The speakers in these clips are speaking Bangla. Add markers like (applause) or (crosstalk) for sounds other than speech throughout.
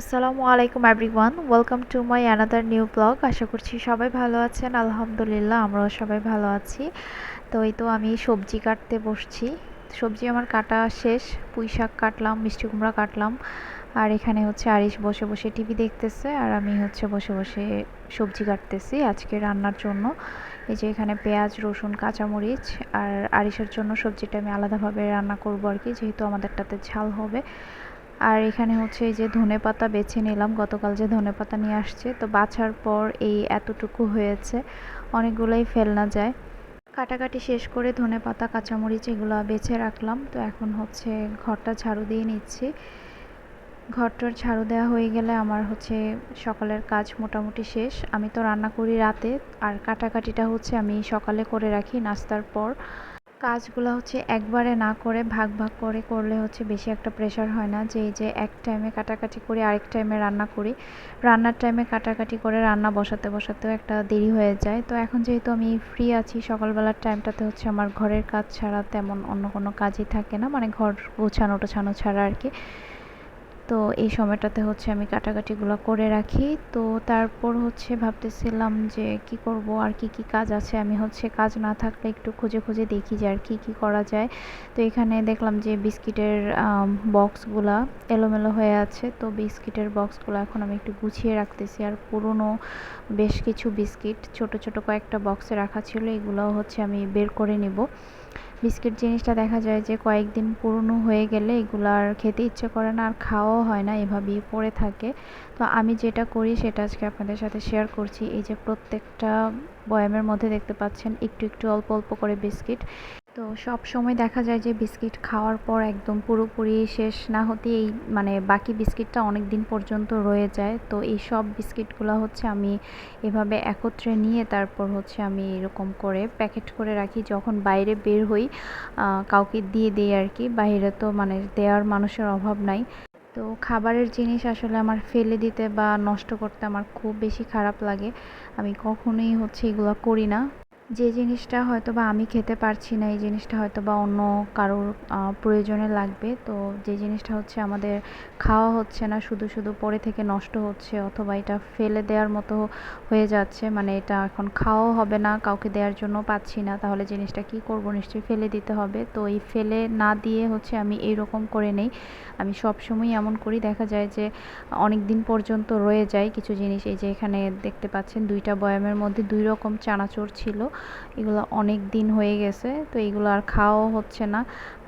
আসসালামু আলাইকুম everyone welcome to my another new blog আশা করছি সবাই ভালো আছেন, আলহামদুলিল্লাহ আমরাও সবাই ভালো আছি। তো এই তো আমি সবজি কাটতে বসছি। সবজি আমার কাটা শেষ, পুঁই শাক কাটলাম, মিষ্টি কুমড়া কাটলাম। আর এখানে হচ্ছে আরিশ বসে বসে টিভি দেখতেছে, আর আমি হচ্ছে বসে বসে সবজি কাটতেছি আজকে রান্নার জন্য। এই যে এখানে পেঁয়াজ, রসুন, কাঁচামরিচ, আর আরিশের জন্য সবজিটা আমি আলাদাভাবে রান্না করব আর কি, যেহেতু আমাদেরটাতে ঝাল হবে। আর এখানে হচ্ছে এই যে ধনে পাতা বেছে নিলাম, গতকাল যে ধনে পাতা নিয়ে আসছে। তো বাছার পর এই এতটুকু হয়েছে, অনেকগুলোই ফেলনা যায়। কাটাকাটি শেষ করে ধনে পাতা, কাঁচামরিচ এগুলো বেছে রাখলাম। তো এখন হচ্ছে ঘরটা ঝাড়ু দিয়ে নিচ্ছি। ঘরটার ঝাড়ু দেওয়া হয়ে গেলে আমার হচ্ছে সকালের কাজ মোটামুটি শেষ। আমি তো রান্না করি রাতে, আর কাটাকাটিটা হচ্ছে আমি সকালে করে রাখি নাস্তার পর। কাজগুলো হচ্ছে একবারে না করে, ভাগ ভাগ করে করলে হচ্ছে বেশি একটা প্রেশার হয় না। যে এই যে এক টাইমে কাটাকাটি করে, আরেক টাইমে রান্না করি। রান্নার টাইমে কাটাকাটি করে রান্না বসাতে বসাতেও একটা দেরি হয়ে যায়। তো এখন যেহেতু আমি ফ্রি আছি, সকালবেলার টাইমটাতে হচ্ছে আমার ঘরের কাজ ছাড়া তেমন অন্য কোনো কাজই থাকে না। মানে ঘর গোছানো টোছানো ছাড়া আর কি। তো এই সময়টাতে হচ্ছে আমি কাটাকাটিগুলো করে রাখি। তো তারপর হচ্ছে ভাবতেছিলাম যে কি করব, আর কি কি কাজ আছে? আমি হচ্ছে কাজ না থাকলে একটু খুঁজে খুঁজে দেখি যে আর কি কি করা যায়। তো এখানে দেখলাম যে বিস্কিটের বক্সগুলা এলোমেলো হয়ে আছে। তো বিস্কিটের বক্সগুলো এখন আমি একটু গুছিয়ে রাখতেছি। আর পুরনো বেশ কিছু বিস্কিট, ছোট ছোট কয়েকটা বক্সে রাখা ছিল। এগুলো হচ্ছে আমি বের করে নিব। বিস্কিট জিনিসটা দেখা যায় যে কয়েকদিন পুরনো হয়ে গেলে এগুলো আর খেতে ইচ্ছে করে না, আর খাওয়াও হয় না, এভাবেই পড়ে থাকে। তো আমি যেটা করি সেটা আজকে আপনাদের সাথে শেয়ার করছি। এই যে প্রত্যেকটা বয়ামের মধ্যে দেখতে পাচ্ছেন একটু একটু অল্প অল্প করে বিস্কিট। তো সব সময় দেখা যায় যে বিস্কিট খাওয়ার পর একদম পুরোপুরি শেষ না হতেই মানে বাকি বিস্কিটটা অনেক দিন পর্যন্ত রয়ে যায়। তো এই সব বিস্কিটগুলো হচ্ছে আমি এভাবে একত্রে নিয়ে তারপর হচ্ছে আমি এরকম করে প্যাকেট করে রাখি। যখন বাইরে বের হই কাউকে দিয়ে দিই আর কি, বাইরে তো মানে দেওয়ার মানুষের অভাব নাই। তো খাবারের জিনিস আসলে আমার ফেলে দিতে বা নষ্ট করতে আমার খুব বেশি খারাপ লাগে। আমি কখনোই হচ্ছে এগুলো করি না। যে জিনিসটা হয়তো বা আমি খেতে পারছি না, এই জিনিসটা হয়তো বা অন্য কারোর প্রয়োজনে লাগবে। তো যে জিনিসটা হচ্ছে আমাদের খাওয়া হচ্ছে না, শুধু শুধু পরে থেকে নষ্ট হচ্ছে অথবা এটা ফেলে দেওয়ার মতো হয়ে যাচ্ছে মানে এটা এখন খাওয়াও হবে না, কাউকে দেওয়ার জন্য পাচ্ছি না, তাহলে জিনিসটা কি করব? নিশ্চয়ই ফেলে দিতে হবে। তো এই ফেলে না দিয়ে হচ্ছে আমি এইরকম করে নেই। আমি সব সময় এমন করি, দেখা যায় যে অনেক দিন পর্যন্ত রয়ে যায় কিছু জিনিস। এই যে এখানে দেখতে পাচ্ছেন দুইটা বয়ামের মধ্যে দুই রকম চানাচুর ছিল। এগুলো অনেক দিন হয়ে গেছে, তো এগুলো আর খাওয়াও হচ্ছে না।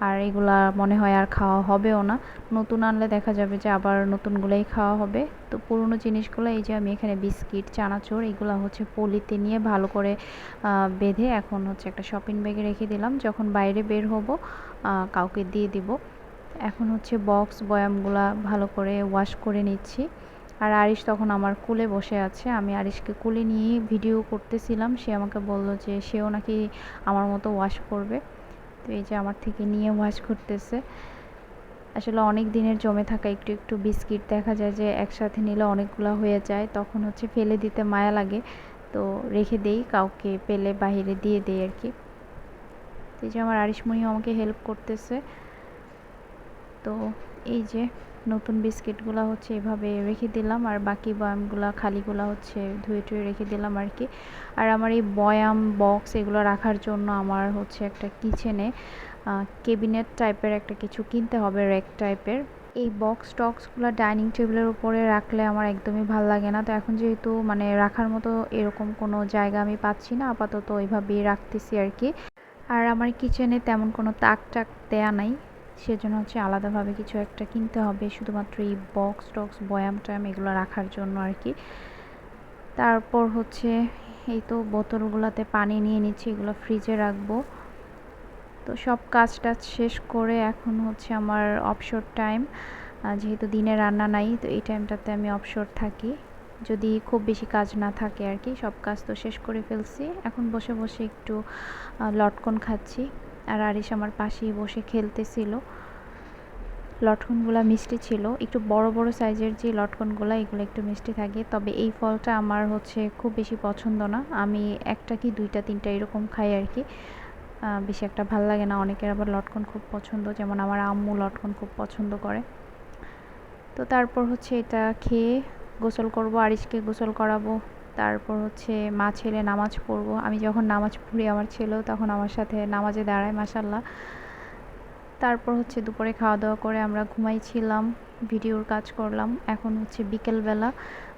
আর এগুলা মনে হয় আর খাওয়া হবেও না। নতুন আনলে দেখা যাবে যে আবার নতুনগুলোই খাওয়া হবে। তো পুরনো জিনিসগুলো, এই যে আমি এখানে বিস্কিট, চানাচুর, এগুলো হচ্ছে পলিতে নিয়ে ভালো করে বেঁধে এখন হচ্ছে একটা শপিং ব্যাগে রেখে দিলাম। যখন বাইরে বের হব কাউকে দিয়ে দিব। এখন হচ্ছে বক্স বয়ামগুলা ভালো করে ওয়াশ করে নিচ্ছি। আর আরিশ তখন আমার কুলে বসে আছে। আমি আরিশকে কুলে নিয়ে ভিডিও করতেছিলাম। সে আমাকে বলল যে, সেও নাকি আমার মতো ওয়াশ করবে। তো এই যে আমার থেকে নিয়ে ওয়াশ করতেছে। আসলে অনেক দিনের জমে থাকা একটু একটু বিস্কিট দেখা যায় যে, একসাথে নিলে অনেকগুলো হয়ে যায়। তখন হচ্ছে ফেলে দিতে মায়া লাগে। তো রেখে দেই, কাউকে পেলে বাহিরে দিয়ে দেই আর কি। তো এই যে আমার আরিশমণিও আমাকে হেল্প করতেছে। তো এই যে নতুন বিস্কিটগুলো হচ্ছে এভাবে রেখে দিলাম, আর বাকি বয়ামগুলো, খালিগুলো হচ্ছে ধুয়ে টুয়ে রেখে দিলাম আর কি। আর আমার এই বয়াম বক্স এগুলো রাখার জন্য আমার হচ্ছে একটা কিচেনে কেবিনেট টাইপের একটা কিছু কিনতে হবে র্যাক টাইপের। এই বক্স টক্সগুলো ডাইনিং টেবিলের উপরে রাখলে আমার একদমই ভালো লাগে না। তো এখন যেহেতু মানে রাখার মতো এরকম কোনো জায়গা আমি পাচ্ছি না, আপাতত ওইভাবেই রাখতেছি আর কি। আর আমার কিচেনে তেমন কোনো তাক টাক দেয়া নাই। সেজন্য হচ্ছে আলাদাভাবে কিছু একটা কিনতে হবে, শুধুমাত্র এই বক্স টক্স বয়াম টয়াম এগুলো রাখার জন্য আর কি। তারপর হচ্ছে এই তো বোতলগুলোতে পানি নিয়ে নিচ্ছি, এগুলো ফ্রিজে রাখব। তো সব কাজ টাজ শেষ করে এখন হচ্ছে আমার অবসর টাইম যেহেতু দিনে রান্না নাই, তো এই টাইমটাতে আমি অবসর থাকি। যদি খুব বেশি কাজ না থাকে আর কি, সব কাজ তো শেষ করে ফেলছি। এখন বসে বসে একটু লটকন খাচ্ছি। আর আরিশ আমার পাশেই বসে খেলতেছিল। লটকনগুলো মিষ্টি ছিল। একটু বড় বড় সাইজের যে লটকনগুলো, এগুলো একটু মিষ্টি থাকে। তবে এই ফলটা আমার হচ্ছে খুব বেশি পছন্দ না। আমি একটা কি দুইটা, তিনটা এরকম খাই আর কি। বেশি একটা ভালো লাগে না। অনেকের আবার লটকন খুব পছন্দ। যেমন আমার আম্মু লটকন খুব পছন্দ করে। তো তারপর হচ্ছে এটা খেয়ে গোসল করব, আরিশকে গোসল করাবো। তারপর হচ্ছে মা ছেলে নামাজ পড়ব। আমি যখন নামাজ পড়ি আমার ছেলেও তখন আমার সাথে নামাজে দাঁড়ায় মাসাল্লাহ তারপর হচ্ছে দুপুরে খাওয়া দাওয়া করে আমরা ঘুমাইছিলাম ভিডিওর কাজ করলাম। এখন হচ্ছে বিকেলবেলা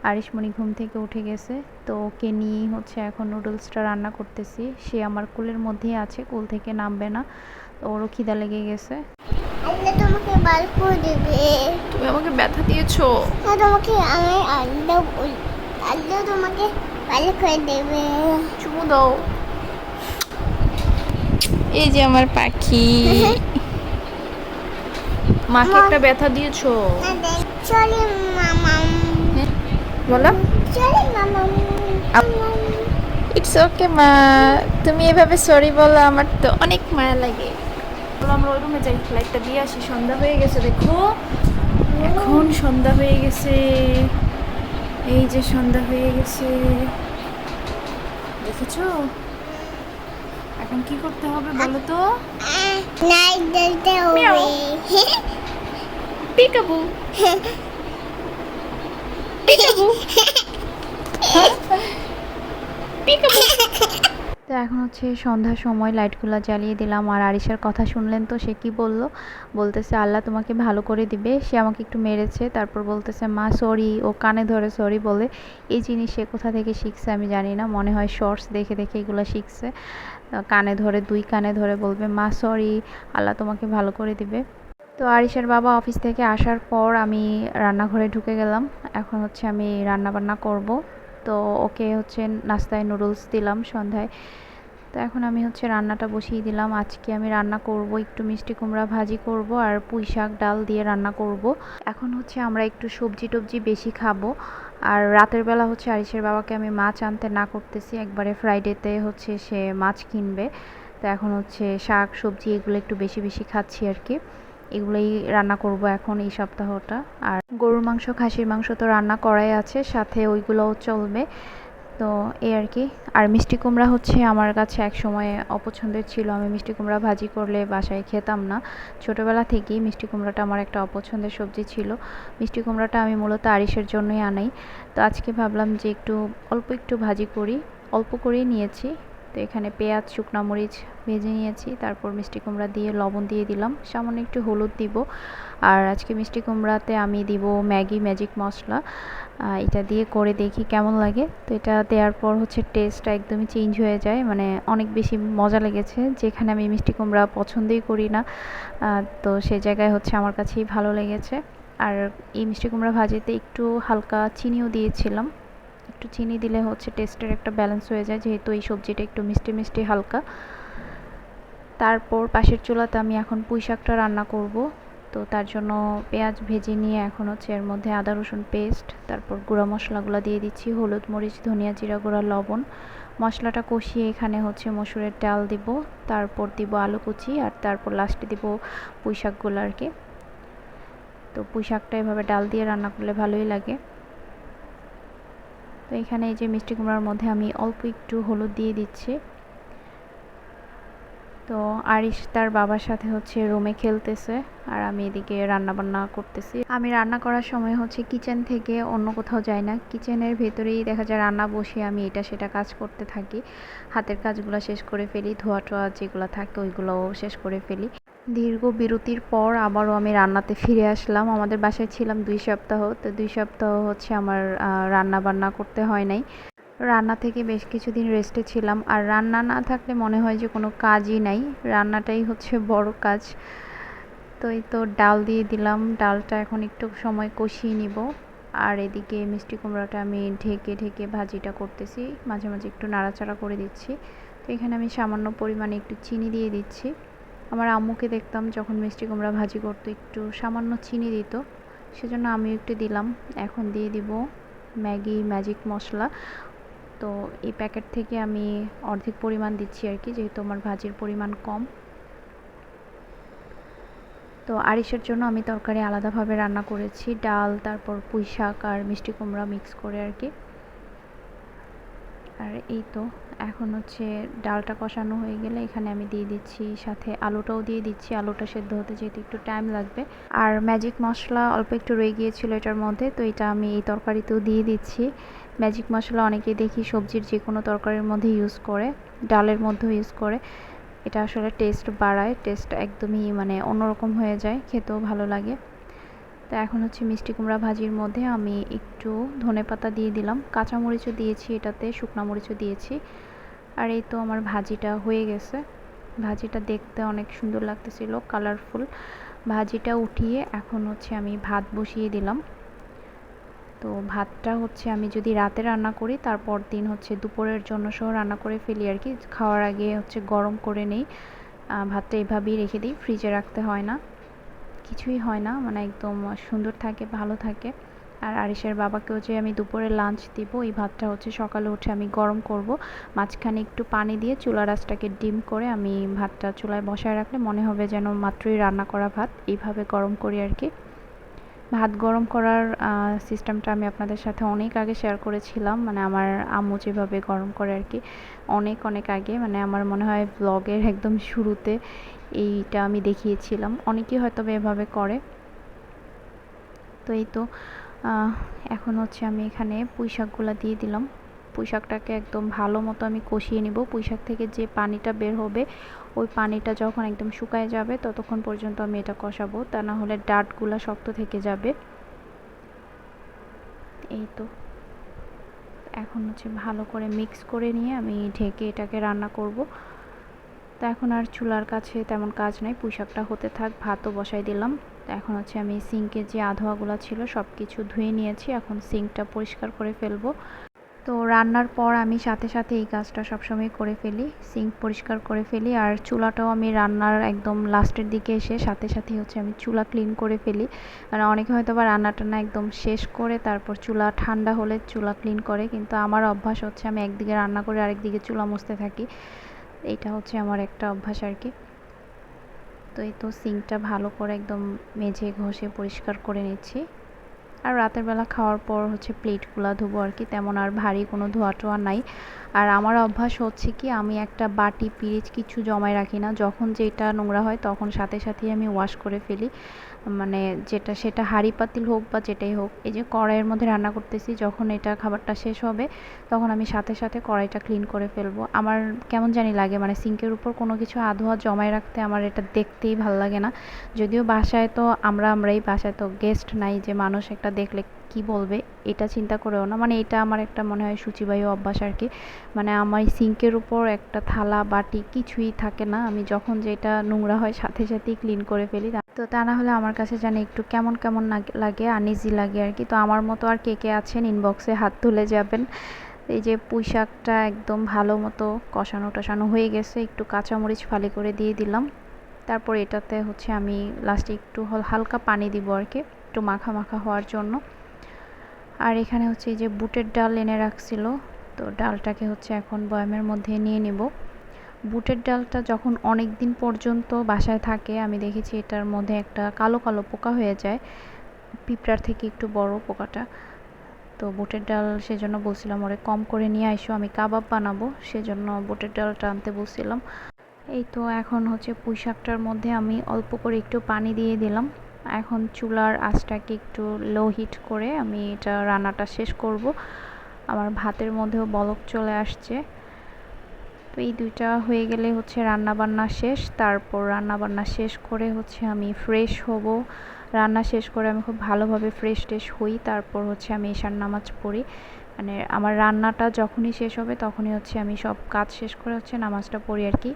আরিশমণি ঘুম থেকে উঠে গেছে। তো ওকে নিয়েই হচ্ছে এখন নুডলসটা রান্না করতেছি। সে আমার কুলের মধ্যেই আছে কুল থেকে নামবে না। তো ওরও খিদা লেগে গেছে। আল্লাহ তোমাকে বার করে দেবে। তুমি আমাকে ব্যথা দিয়েছ। না তোমাকে আমি আল্লাহ তোমাকে ভালো করে দেবে। চুমু দাও। এই যে আমার পাখি। (laughs) মাকে একটা ব্যথা দিয়েছ? চলে মামাম। বলো। চলে মামাম। ইটস ওকে মা। তুমি এভাবে সরি বলো আমার তো অনেক মায়া লাগে। আমরা ওই রুমে যাই। লাইটটা দিয়ে আসি। সন্ধ্যা হয়ে গেছে দেখো। এখন সন্ধ্যা হয়ে গেছে। এই যে সন্ধ্যা হয়ে গেছে। দেখেছ? এখন কি করতে হবে বলো তো? নাই দিতে হবে। পিকাবু পিকাবু পিকাবু তো এখন হচ্ছে সন্ধ্যার সময় লাইটগুলো জ্বালিয়ে দিলাম। আর আরিশার কথা শুনলেন তো, সে কি বলল? বলতেছে, আল্লাহ তোমাকে ভালো করে দিবে। সে আমাকে একটু মেরেছে। তারপর বলতেছে, মা সরি ও কানে ধরে সরি বলে। এই জিনিস সে কোথা থেকে শিখছে আমি জানি না। মনে হয় শর্টস দেখে দেখে এগুলো শিখছে। কানে ধরে, দুই কানে ধরে বলবে, মা সরি আল্লাহ তোমাকে ভালো করে দিবে। তো আরিশার বাবা অফিস থেকে আসার পর আমি রান্নাঘরে ঢুকে গেলাম। এখন হচ্ছে আমি রান্না বান্না করব। তো ওকে হচ্ছে নাস্তায় নুডলস দিলাম সন্ধ্যায়। তো এখন আমি হচ্ছে রান্নাটা বসিয়ে দিলাম। আজকে আমি রান্না করব একটু মিষ্টি কুমড়া ভাজি করব আর পুঁই শাক ডাল দিয়ে রান্না করব। এখন হচ্ছে আমরা একটু সবজি টবজি বেশি খাব। আর রাতের বেলা হচ্ছে আরিসের বাবাকে আমি মাছ আনতে না করতেছি। একবারে ফ্রাইডেতে হচ্ছে সে মাছ কিনবে। তো এখন হচ্ছে শাক, সবজি এগুলো একটু বেশি বেশি খাচ্ছি আর কি। এগুলোই রান্না করব এখন এই সপ্তাহটা। আর গরুর মাংস, খাসির মাংস তো রান্না করাই আছে, সাথে ওইগুলোও চলবে। তো এই আর কি। আর মিষ্টি কুমড়া হচ্ছে আমার কাছে এক সময় অপছন্দের ছিল। আমি মিষ্টি কুমড়া ভাজি করলে বাসায় খেতাম না। ছোটোবেলা থেকেই মিষ্টি কুমড়াটা আমার একটা অপছন্দের সবজি ছিল। মিষ্টি কুমড়াটা আমি মূলত আরিসের জন্যই আনাই। তো আজকে ভাবলাম যে একটু অল্প একটু ভাজি করি। অল্প করেই নিয়েছি। তো এখানে পেঁয়াজ, শুকনো মরিচ ভেজে নিয়েছি। তারপর মিষ্টি কুমড়া দিয়ে লবণ দিয়ে দিলাম। সামান্য একটু হলুদ দিব। আর আজকে মিষ্টি কুমড়াতে আমি দিব ম্যাগি, ম্যাজিক মশলা। এটা দিয়ে করে দেখি কেমন লাগে। তো এটা দেওয়ার পর হচ্ছে টেস্টটা একদমই চেঞ্জ হয়ে যায়। মানে অনেক বেশি মজা লেগেছে। যেখানে আমি মিষ্টি কুমড়া পছন্দই করি না। তো সে জায়গায় হচ্ছে আমার কাছেই ভালো লেগেছে। আর এই মিষ্টি কুমড়া ভাজিতে একটু হালকা চিনিও দিয়েছিলাম। একটু চিনি দিলে হচ্ছে টেস্টের একটা ব্যালেন্স হয়ে যায়, যেহেতু এই সবজিটা একটু মিষ্টি মিষ্টি হালকা। তারপর পাশের চুলাতে আমি এখন পুঁই শাকটা রান্না করব। তো তার জন্য পেঁয়াজ ভেজে নিয়ে এখন হচ্ছে এর মধ্যে আদা, রসুন পেস্ট তারপর গুঁড়া মশলাগুলো দিয়ে দিচ্ছি, হলুদ, মরিচ, ধনিয়া জিরা গুঁড়া, লবণ। মশলাটা কষিয়ে এখানে হচ্ছে মসুরের ডাল দিব, তারপর দিব আলু কুচি, আর তারপর লাস্টে দিব পুঁই শাকগুলো আর কি তো পুঁই শাকটা এভাবে ডাল দিয়ে রান্না করলে ভালোই লাগে। তো এখানে এই যে মিষ্টি কুমড়ার মধ্যে আমি অল্প একটু হলুদ দিয়ে দিচ্ছি। তো আরিশ তার বাবার সাথে হচ্ছে রুমে খেলতেছে আর আমি এদিকে রান্না বান্না করতেছি। আমি রান্না করার সময় হচ্ছে কিচেন থেকে অন্য কোথাও যাই না। কিচেনের ভেতরেই দেখা যায় রান্না বসে আমি এটা সেটা কাজ করতে থাকি। হাতের কাজগুলো শেষ করে ফেলি ধোয়া টোয়া যেগুলো থাকে ওইগুলোও শেষ করে ফেলি। দীর্ঘ বিরতির পর আবারও আমি রান্নাতে ফিরে আসলাম। আমাদের বাসায় ছিলাম দুই সপ্তাহ। তো দুই সপ্তাহ হচ্ছে আমার রান্না বান্না করতে হয় নাই। রান্না থেকে বেশ কিছুদিন রেস্টে ছিলাম। আর রান্না না থাকলে মনে হয় যে কোনো কাজই নাই। রান্নাটাই হচ্ছে বড় কাজ। তো এই তো ডাল দিয়ে দিলাম। ডালটা এখন একটু সময় কষিয়ে নিব। আর এদিকে মিষ্টি কুমড়াটা আমি ঢেকে ঢেকে ভাজিটা করতেছি। মাঝে মাঝে একটু নাড়াচাড়া করে দিচ্ছি। তো এখানে আমি সামান্য পরিমাণে একটু চিনি দিয়ে দিচ্ছি। আমার আম্মুকে দেখতাম যখন মিষ্টি কুমড়া ভাজি করতো, একটু সামান্য চিনি দিত। সেজন্য আমিও একটু দিলাম। এখন দিয়ে দিব ম্যাগি, ম্যাজিক মশলা। তো এই প্যাকেট থেকে আমি অর্ধেক পরিমাণ দিচ্ছি আর কি, যেহেতু আমার ভাজির পরিমাণ কম। তো আরিসের জন্য আমি তরকারি আলাদাভাবে রান্না করেছি, ডাল, তারপর পুঁই শাক আর মিষ্টি কুমড়া মিক্স করে আর কি। আর এই তো, এখন হচ্ছে ডালটা কষানো হয়ে গেলে এখানে আমি দিয়ে দিচ্ছি সাথে আলুটাও দিয়ে দিচ্ছি, আলুটা সেদ্ধ হতে যেহেতু একটু টাইম লাগবে। আর ম্যাজিক মশলা অল্প একটু রয়ে গিয়েছিল এটার মধ্যে, তো এটা আমি এই তরকারিতেও দিয়ে দিচ্ছি। ম্যাজিক মশলা অনেকেই দেখি সবজির যে কোনো তরকারির মধ্যে ইউজ করে, ডালের মধ্যেও ইউজ করে। এটা আসলে টেস্ট বাড়ায় টেস্ট একদমই মানে অন্যরকম হয়ে যায়, খেতেও ভালো লাগে। তো এখন হচ্ছে মিষ্টি কুমড়া ভাজির মধ্যে আমি একটু ধনে পাতা দিয়ে দিলাম। কাঁচামরিচও দিয়েছি এটাতে, শুকনো মরিচও দিয়েছি। আর এই তো আমার ভাজিটা হয়ে গেছে। ভাজিটা দেখতে অনেক সুন্দর লাগতেছিল কালারফুল ভাজিটা উঠিয়ে এখন হচ্ছে আমি ভাত বসিয়ে দিলাম। তো ভাতটা হচ্ছে আমি যদি রাতে রান্না করি, তারপর দিন হচ্ছে দুপুরের জন্য সহ রান্না করে ফেলি আর কি। খাওয়ার আগে হচ্ছে গরম করে নেই। ভাতটা এভাবেই রেখে দিই, ফ্রিজে রাখতে হয় না। কিছুই হয় না মানে একদম সুন্দর থাকে, ভালো থাকে। আর আরিসের বাবাকেও যে আমি দুপুরে লাঞ্চ দিব, এই ভাতটা হচ্ছে সকালে উঠে আমি গরম করব। মাঝখানে একটু পানি দিয়ে চুলা রাসটাকে ডিম করে আমি ভাতটা চুলায় বসায় রাখলে মনে হবে যেন মাত্রই রান্না করা ভাত, এইভাবে গরম করি আর কি। ভাত গরম করার সিস্টেমটা আমি আপনাদের সাথে অনেক আগে শেয়ার করেছিলাম মানে আমার আম্মু যেভাবে গরম করে আর কি, অনেক অনেক আগে মানে আমার মনে হয় ব্লগের একদম শুরুতে এইটা আমি দেখিয়েছিলাম। অনেকেই হয়তো এভাবে করে। তো এই তো এখন হচ্ছে আমি এখানে পুঁই শাকগুলো দিয়ে দিলাম। পুঁই শাকটাকে একদম ভালো মতো আমি কষিয়ে নিব। পুঁই শাক থেকে যে পানিটা বের হবে, ওই পানিটা যখন একদম শুকায় যাবে, ততক্ষণ পর্যন্ত আমি এটা কষাবো। তা না হলে ডাটগুলো শক্ত থেকে যাবে। এই তো। এখন হচ্ছে ভালো করে মিক্স করে নিয়ে আমি ঢেকে এটাকে রান্না করব। তো এখন আর চুলার কাছে তেমন কাজ নাই পুঁশাকটা হতে থাক, ভাতও বসাই দিলাম। এখন হচ্ছে আমি সিঙ্কে যে আধোয়াগুলো ছিল সব কিছু ধুয়ে নিয়েছি, এখন সিঙ্কটা পরিষ্কার করে ফেলব। তো রান্নার পর আমি সাথে সাথে এই কাজটা সবসময় করে ফেলি, সিঙ্ক পরিষ্কার করে ফেলি, আর চুলাটাও আমি রান্নার একদম লাস্টের দিকে এসে সাথে সাথে হচ্ছে আমি চুলা ক্লিন করে ফেলি। মানে অনেকে হয়তো বা রান্না টান্না একদম শেষ করে তারপর চুলা ঠান্ডা হলে চুলা ক্লিন করে, কিন্তু আমার অভ্যাস হচ্ছে আমি একদিকে রান্না করে আরেকদিকে চুলা মুছতে থাকি। এটা হচ্ছে আমার একটা অভ্যাস আর কি। তো এই তো সিঙ্কটা ভালো করে একদম মেঝে ঘষে পরিষ্কার করে নিচ্ছি। আর রাতের বেলা খাওয়ার পর হচ্ছে প্লেটগুলো ধোবো আর কি, তেমন আর ভারী কোনো ধোয়া টোয়া নাই। আর আমার অভ্যাস হচ্ছে কি, আমি একটা বাটি পিরিচ কিছু জমায় রাখি না। যখন যেটা নোংরা হয় তখন সাথে সাথেই আমি ওয়াশ করে ফেলি। মানে যেটা, সেটা হাঁড়ি পাতিল হোক বা যেটাই হোক, এই যে কড়াইয়ের মধ্যে রান্না করতেছি, যখন এটা খাবারটা শেষ হবে, তখন আমি সাথে সাথে কড়াইটা ক্লিন করে ফেলব। আমার কেমন জানি লাগে মানে সিঙ্কের উপর কোনো কিছু আধোয়া জমায় রাখতে আমার এটা দেখতেই ভালো লাগে না। যদিও বাসায় তো আমরা, আমরাই বাসায় তো গেস্ট নাই যে মানুষ একটা দেখলে কি বলবে? এটা চিন্তা করেও না। মানে এটা আমার একটা মনে হয় সূচিবাহী অভ্যাস আর কি। মানে আমার সিঙ্কের উপর একটা থালা, বাটি কিছুই থাকে না। আমি যখন যেটা নোংরা হয় সাথে সাথেই ক্লিন করে ফেলি। তো তা না হলে আমার কাছে জানি একটু কেমন কেমন লাগে, আনইজি লাগে আর কি। তো আমার মতো আর কে কে আছেন ইনবক্সে হাত তুলে যাবেন। এই যে পুঁই শাকটা একদম ভালো মতো কষানো টষানো হয়ে গেছে। একটু কাঁচামরিচ ফালি করে দিয়ে দিলাম। তারপর এটাতে হচ্ছে আমি লাস্টে একটু হালকা পানি দিব আর কি। একটু মাখা মাখা হওয়ার জন্য। আর এখানে হচ্ছে এই যে বুটের ডাল এনে রাখছিল, তো ডালটাকে হচ্ছে এখন বয়ামের মধ্যে নিয়ে নিব। বুটের ডালটা যখন অনেক দিন পর্যন্ত বাসায় থাকে, আমি দেখেছি এটার মধ্যে একটা কালো কালো পোকা হয়ে যায়, পিঁপড়ার থেকে একটু বড় পোকাটা। তো বুটের ডাল সেজন্য বলছিলাম, ওরে কম করে নিয়ে আইসো, আমি কাবাব বানাবো। সেজন্য বুটের ডালটা আনতে বলছিলাম। এই তো এখন হচ্ছে পুঁই শাকটার মধ্যে আমি অল্প করে একটু পানি দিয়ে দিলাম। এখন চুলার আঁচটাকে একটু লো হিট করে আমি এটা রান্নাটা শেষ করব। আমার ভাতের মধ্যেও বলক চলে আসছে। তো এই দুইটা হয়ে গেলে হচ্ছে রান্না বান্না শেষ। তারপর রান্না বান্না শেষ করে হচ্ছে আমি ফ্রেশ হব। রান্না শেষ করে আমি খুব ভালোভাবে ফ্রেশ টেশ হই। তারপর হচ্ছে আমি এশার নামাজ পড়ি। মানে আমার রান্নাটা যখনই শেষ হবে তখনই হচ্ছে আমি সব কাজ শেষ করে হচ্ছে নামাজটা পড়ি আর কি।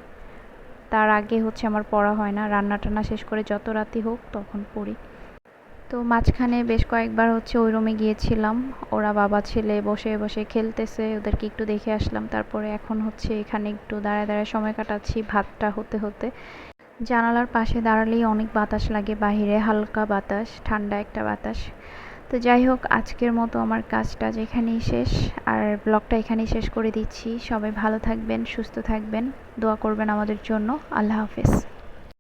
তার আগে হচ্ছে আমার পড়া হয় না। রান্না টান্না শেষ করে যত রাতি হোক তখন পড়ি। তো মাঝখানে বেশ কয়েকবার হচ্ছে ওই রুমে গিয়েছিলাম। ওরা বাবা, ছেলে বসে বসে খেলতেছে, ওদেরকে একটু দেখে আসলাম। তারপরে এখন হচ্ছে এখানে একটু দাঁড়ায় দাঁড়ায় সময় কাটাচ্ছি ভাতটা হতে হতে। জানালার পাশে দাঁড়ালেই অনেক বাতাস লাগে, বাহিরে হালকা বাতাস, ঠান্ডা একটা বাতাস। তো যাই হোক, আজকের মতো আমার কাজটা যেখানেই শেষ, আর ব্লগটা এখানেই শেষ করে দিচ্ছি। সবাই ভালো থাকবেন, সুস্থ থাকবেন। দোয়া করবেন আমাদের জন্য। আল্লাহ হাফেজ।